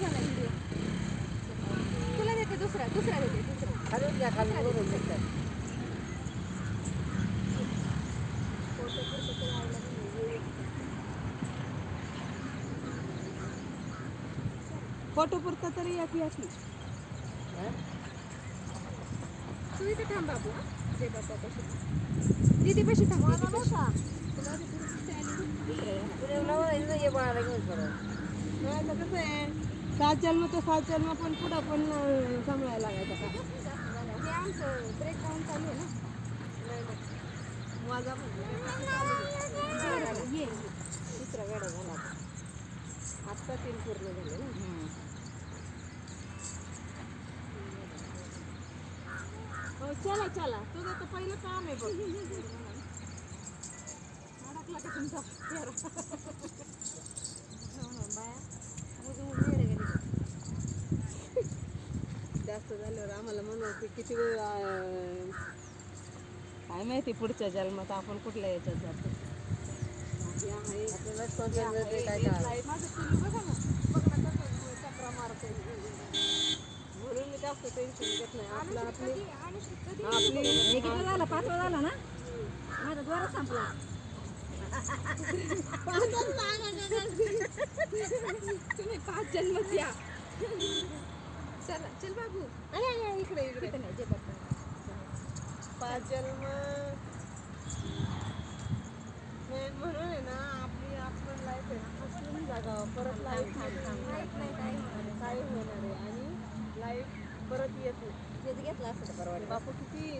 झाला व्हिडिओ तुला देते दुसरा दुसरा देते दुसरा खालून घ्या खालून वरून घेतलं. फोटो पुरतं तरी आवडलं नाही. फोटो पुरता तरी या की असली हा? तू इथे थांब बाबू हा. जे बाबा कशी दीदी कशी थांब दीदी कशी. तुला आधी पुढे दिसते आणि दुसरं आहे. पुढे नवरा आहे ना, ये बाळाला घेऊन परत. नाही तर कसं आहे सात जन्म तर सात जन्म पण पुढं पण सांभाळायला लागायचं का. हे आमचं ब्रेकडाऊन चालू आहे ना. माझा पण बरं, ये दुसरा गाडा झाला. आत्ता तीन पूर्ण झाले ना. हो चला चला. तुझं तर पहिलं काम आहे बघ. अडकला का तुमचा जास्त झाल्यावर आम्हाला म्हणायचं किती वेळ अं, काय माहिती पुढच्या जन्मात आपण कुठल्या याच्यात जातो? हे आहे, आपल्याला कोणत्या हे आहे, नजरेत काय हे कळालं. आहे. माझं पिल्लू बघा ना. बघा ना कसं चक्रा मारतंय. म्हणून मी जास्त टेन्शन घेत नाही. आपलं आपली कधी अनुश्री कधी आपली झाला पाचवा झाला ना? माझा द्वारा संपला. तुम्ही पाच जन्मच या. चला चल बाबू. अरे, अरे, इकडे इकडे. नाही जे पाच जन्म मेन म्हणून आहे ना आपली आपण लाईफ आहे ना हसून जागावं परत लाईफ माहीत नाही काय होणार काय होणार आहे. आणि लाईफ परत येत नाही तेच घेतला असतं तर परवडलं बापू किती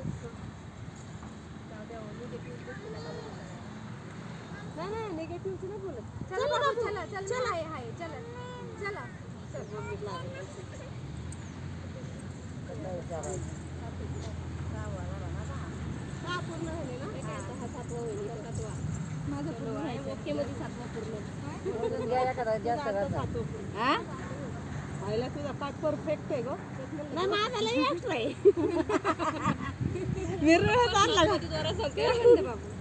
नाही. नाही निगेटिव्हची नाही बोलत. चला चला चल चला. हाय चला. चला. चल. व्हायला तुझा पाठ परफेक्ट आहे गो नाही माझा लई extra आहे संपला म्हणते बाबू